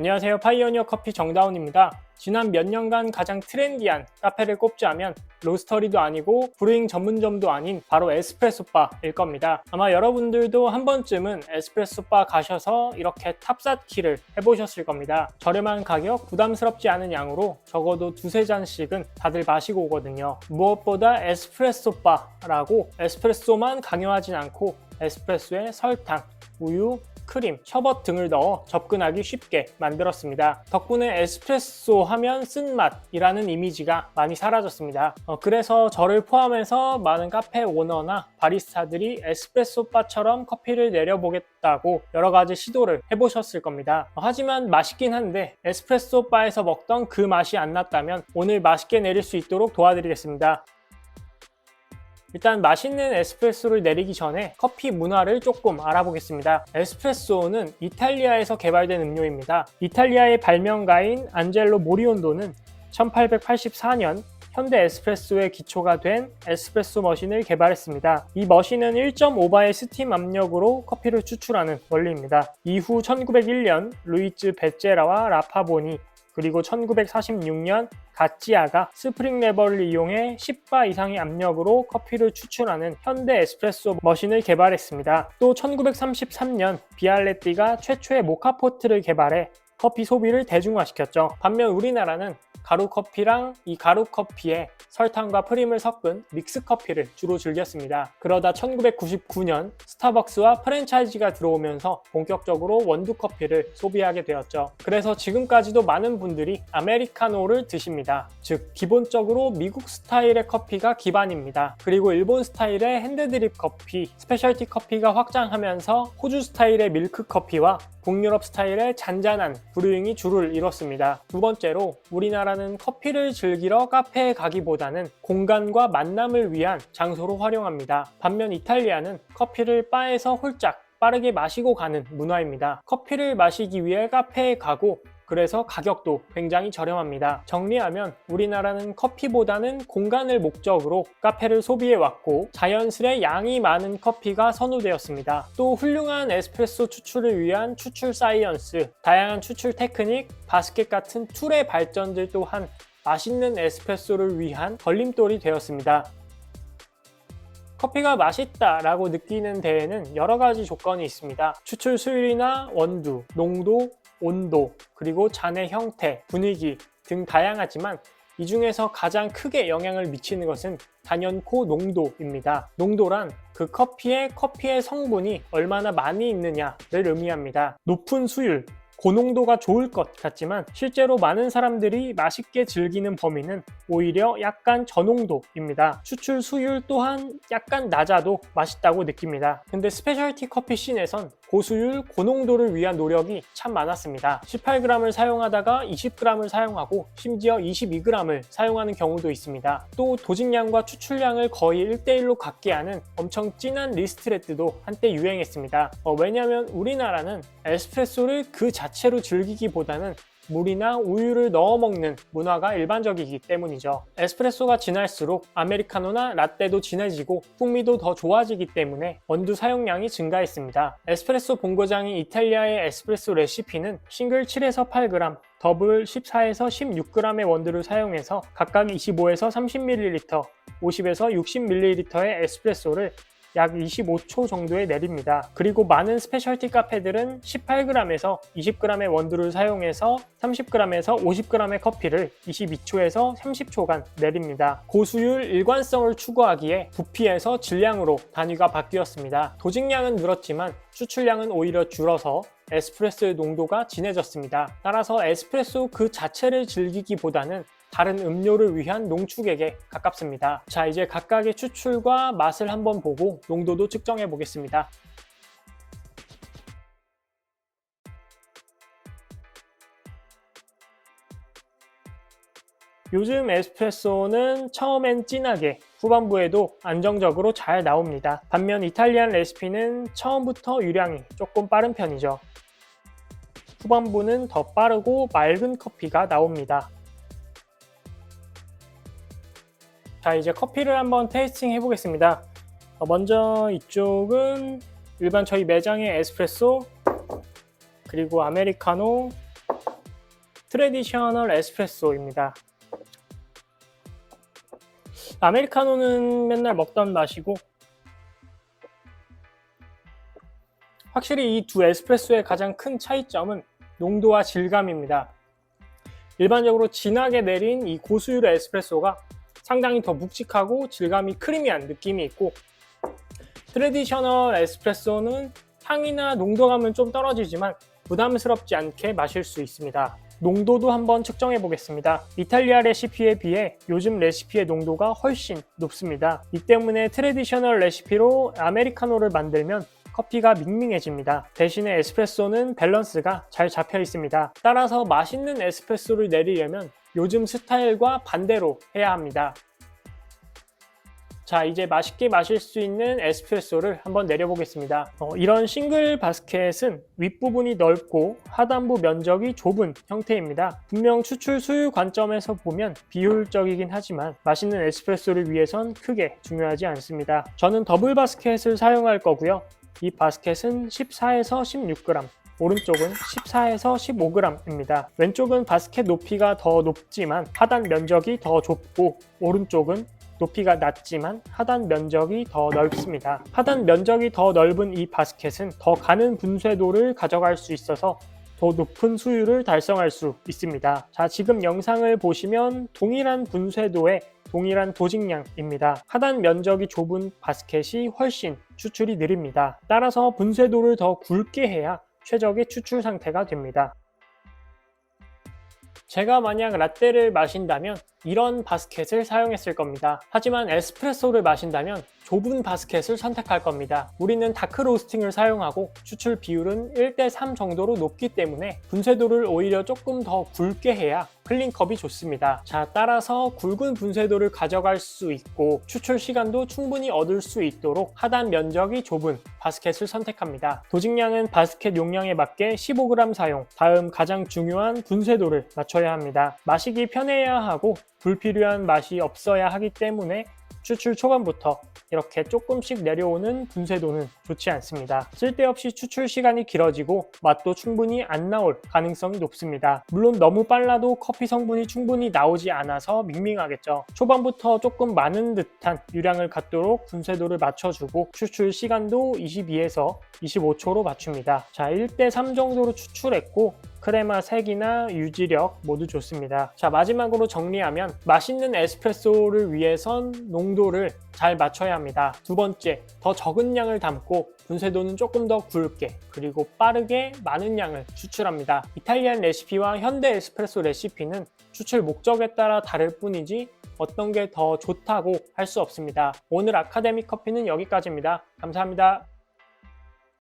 안녕하세요. 파이오니어 커피 정다운입니다. 지난 몇 년간 가장 트렌디한 카페를 꼽자면 로스터리도 아니고 브루잉 전문점도 아닌 바로 에스프레소바일 겁니다. 아마 여러분들도 한 번쯤은 에스프레소바 가셔서 이렇게 탑쌓기를 해보셨을 겁니다. 저렴한 가격, 부담스럽지 않은 양으로 적어도 두세 잔씩은 다들 마시고 오거든요. 무엇보다 에스프레소바라고 에스프레소만 강요하진 않고 에스프레소에 설탕, 우유, 크림, 셔벗 등을 넣어 접근하기 쉽게 만들었습니다. 덕분에 에스프레소 하면 쓴맛이라는 이미지가 많이 사라졌습니다. 어, 그래서 저를 포함해서 많은 카페 오너나 바리스타들이 에스프레소 바처럼 커피를 내려보겠다고 여러 가지 시도를 해보셨을 겁니다. 어, 하지만 맛있긴 한데 에스프레소 바에서 먹던 그 맛이 안 났다면 오늘 맛있게 내릴 수 있도록 도와드리겠습니다. 일단 맛있는 에스프레소를 내리기 전에 커피 문화를 조금 알아보겠습니다. 에스프레소는 이탈리아에서 개발된 음료입니다. 이탈리아의 발명가인 안젤로 모리온도는 1884년 현대 에스프레소의 기초가 된 에스프레소 머신을 개발했습니다. 이 머신은 1.5바의 스팀 압력으로 커피를 추출하는 원리입니다. 이후 1901년 루이즈 베제라와 라파보니 그리고 1946년 가찌아가 스프링 레버를 이용해 10바 이상의 압력으로 커피를 추출하는 현대 에스프레소 머신을 개발했습니다. 또 1933년 비알레띠가 최초의 모카포트를 개발해 커피 소비를 대중화시켰죠. 반면 우리나라는 가루 커피랑 이 가루 커피에 설탕과 프림을 섞은 믹스 커피를 주로 즐겼습니다. 그러다 1999년 스타벅스와 프랜차이즈가 들어오면서 본격적으로 원두 커피를 소비하게 되었죠. 그래서 지금까지도 많은 분들이 아메리카노를 드십니다. 즉 기본적으로 미국 스타일의 커피가 기반입니다. 그리고 일본 스타일의 핸드드립 커피, 스페셜티 커피가 확장하면서 호주 스타일의 밀크 커피와 북유럽 스타일의 잔잔한 브루잉이 주를 이뤘습니다. 두 번째로 우리나라는 커피를 즐기러 카페에 가기보다는 공간과 만남을 위한 장소로 활용합니다. 반면 이탈리아는 커피를 바에서 홀짝 빠르게 마시고 가는 문화입니다. 커피를 마시기 위해 카페에 가고 그래서 가격도 굉장히 저렴합니다. 정리하면 우리나라는 커피보다는 공간을 목적으로 카페를 소비해 왔고 자연스레 양이 많은 커피가 선호되었습니다. 또 훌륭한 에스프레소 추출을 위한 추출 사이언스, 다양한 추출 테크닉, 바스켓 같은 툴의 발전들 또한 맛있는 에스프레소를 위한 걸림돌이 되었습니다. 커피가 맛있다라고 느끼는 데에는 여러 가지 조건이 있습니다. 추출 수율이나 원두, 농도, 온도, 그리고 잔의 형태, 분위기 등 다양하지만 이 중에서 가장 크게 영향을 미치는 것은 단연코 농도입니다. 농도란 그 커피의 커피의 성분이 얼마나 많이 있느냐를 의미합니다. 높은 수율, 고농도가 좋을 것 같지만 실제로 많은 사람들이 맛있게 즐기는 범위는 오히려 약간 저농도입니다. 추출 수율 또한 약간 낮아도 맛있다고 느낍니다. 근데 스페셜티 커피 씬에선 고수율, 고농도를 위한 노력이 참 많았습니다. 18g을 사용하다가 20g을 사용하고 심지어 22g을 사용하는 경우도 있습니다. 또 도직량과 추출량을 거의 1대1로 갖게 하는 엄청 진한 리스트레트도 한때 유행했습니다. 어, 왜냐하면 우리나라는 에스프레소를 그 자체로 즐기기보다는 물이나 우유를 넣어 먹는 문화가 일반적이기 때문이죠. 에스프레소가 진할수록 아메리카노나 라떼도 진해지고 풍미도 더 좋아지기 때문에 원두 사용량이 증가했습니다. 에스프레소 본고장인 이탈리아의 에스프레소 레시피는 싱글 7에서 8g, 더블 14에서 16g의 원두를 사용해서 각각 25에서 30ml, 50에서 60ml의 에스프레소를 약 25초 정도에 내립니다. 그리고 많은 스페셜티 카페들은 18g에서 20g의 원두를 사용해서 30g에서 50g의 커피를 22초에서 30초간 내립니다. 고수율 일관성을 추구하기에 부피에서 질량으로 단위가 바뀌었습니다. 도직량은 늘었지만 추출량은 오히려 줄어서 에스프레소의 농도가 진해졌습니다. 따라서 에스프레소 그 자체를 즐기기보다는 다른 음료를 위한 농축액에 가깝습니다. 자, 이제 각각의 추출과 맛을 한번 보고 농도도 측정해 보겠습니다. 요즘 에스프레소는 처음엔 진하게 후반부에도 안정적으로 잘 나옵니다. 반면 이탈리안 레시피는 처음부터 유량이 조금 빠른 편이죠. 후반부는 더 빠르고 맑은 커피가 나옵니다. 자 이제 커피를 한번 테이스팅 해보겠습니다 어, 먼저 이쪽은 일반 저희 매장의 에스프레소 그리고 아메리카노 트레디셔널 에스프레소입니다. 아메리카노는 맨날 먹던 맛이고 확실히 이 두 에스프레소의 가장 큰 차이점은 농도와 질감입니다. 일반적으로 진하게 내린 이 고수율의 에스프레소가 상당히 더 묵직하고 질감이 크리미한 느낌이 있고 트레디셔널 에스프레소는 향이나 농도감은 좀 떨어지지만 부담스럽지 않게 마실 수 있습니다. 농도도 한번 측정해 보겠습니다. 이탈리아 레시피에 비해 요즘 레시피의 농도가 훨씬 높습니다. 이 때문에 트레디셔널 레시피로 아메리카노를 만들면 커피가 밍밍해집니다. 대신에 에스프레소는 밸런스가 잘 잡혀 있습니다. 따라서 맛있는 에스프레소를 내리려면 요즘 스타일과 반대로 해야 합니다. 자, 이제 맛있게 마실 수 있는 에스프레소를 한번 내려보겠습니다. 어, 이런 싱글 바스켓은 윗부분이 넓고 하단부 면적이 좁은 형태입니다. 분명 추출 수율 관점에서 보면 비효율적이긴 하지만 맛있는 에스프레소를 위해선 크게 중요하지 않습니다. 저는 더블 바스켓을 사용할 거고요. 이 바스켓은 14에서 16g, 오른쪽은 14에서 15g입니다. 왼쪽은 바스켓 높이가 더 높지만 하단 면적이 더 좁고 오른쪽은 높이가 낮지만 하단 면적이 더 넓습니다. 하단 면적이 더 넓은 이 바스켓은 더 가는 분쇄도를 가져갈 수 있어서 더 높은 수율을 달성할 수 있습니다. 자, 지금 영상을 보시면 동일한 분쇄도의 동일한 도직량입니다. 하단 면적이 좁은 바스켓이 훨씬 추출이 느립니다. 따라서 분쇄도를 더 굵게 해야 최적의 추출 상태가 됩니다. 제가 만약 라떼를 마신다면 이런 바스켓을 사용했을 겁니다. 하지만 에스프레소를 마신다면 좁은 바스켓을 선택할 겁니다. 우리는 다크 로스팅을 사용하고 추출 비율은 1대3 정도로 높기 때문에 분쇄도를 오히려 조금 더 굵게 해야 클린컵이 좋습니다. 자, 따라서 굵은 분쇄도를 가져갈 수 있고 추출 시간도 충분히 얻을 수 있도록 하단 면적이 좁은 바스켓을 선택합니다. 도직량은 바스켓 용량에 맞게 15g 사용, 다음 가장 중요한 분쇄도를 맞춰야 합니다. 마시기 편해야 하고 불필요한 맛이 없어야 하기 때문에 추출 초반부터 이렇게 조금씩 내려오는 분쇄도는 좋지 않습니다. 쓸데없이 추출 시간이 길어지고 맛도 충분히 안 나올 가능성이 높습니다. 물론 너무 빨라도 커피 성분이 충분히 나오지 않아서 밍밍하겠죠. 초반부터 조금 많은 듯한 유량을 갖도록 분쇄도를 맞춰주고 추출 시간도 22에서 25초로 맞춥니다. 자, 1대3 정도로 추출했고 크레마 색이나 유지력 모두 좋습니다. 자 마지막으로 정리하면 맛있는 에스프레소를 위해선 농도를 잘 맞춰야 합니다. 두 번째, 더 적은 양을 담고 분쇄도는 조금 더 굵게 그리고 빠르게 많은 양을 추출합니다. 이탈리안 레시피와 현대 에스프레소 레시피는 추출 목적에 따라 다를 뿐이지 어떤 게 더 좋다고 할 수 없습니다. 오늘 아카데미 커피는 여기까지입니다. 감사합니다.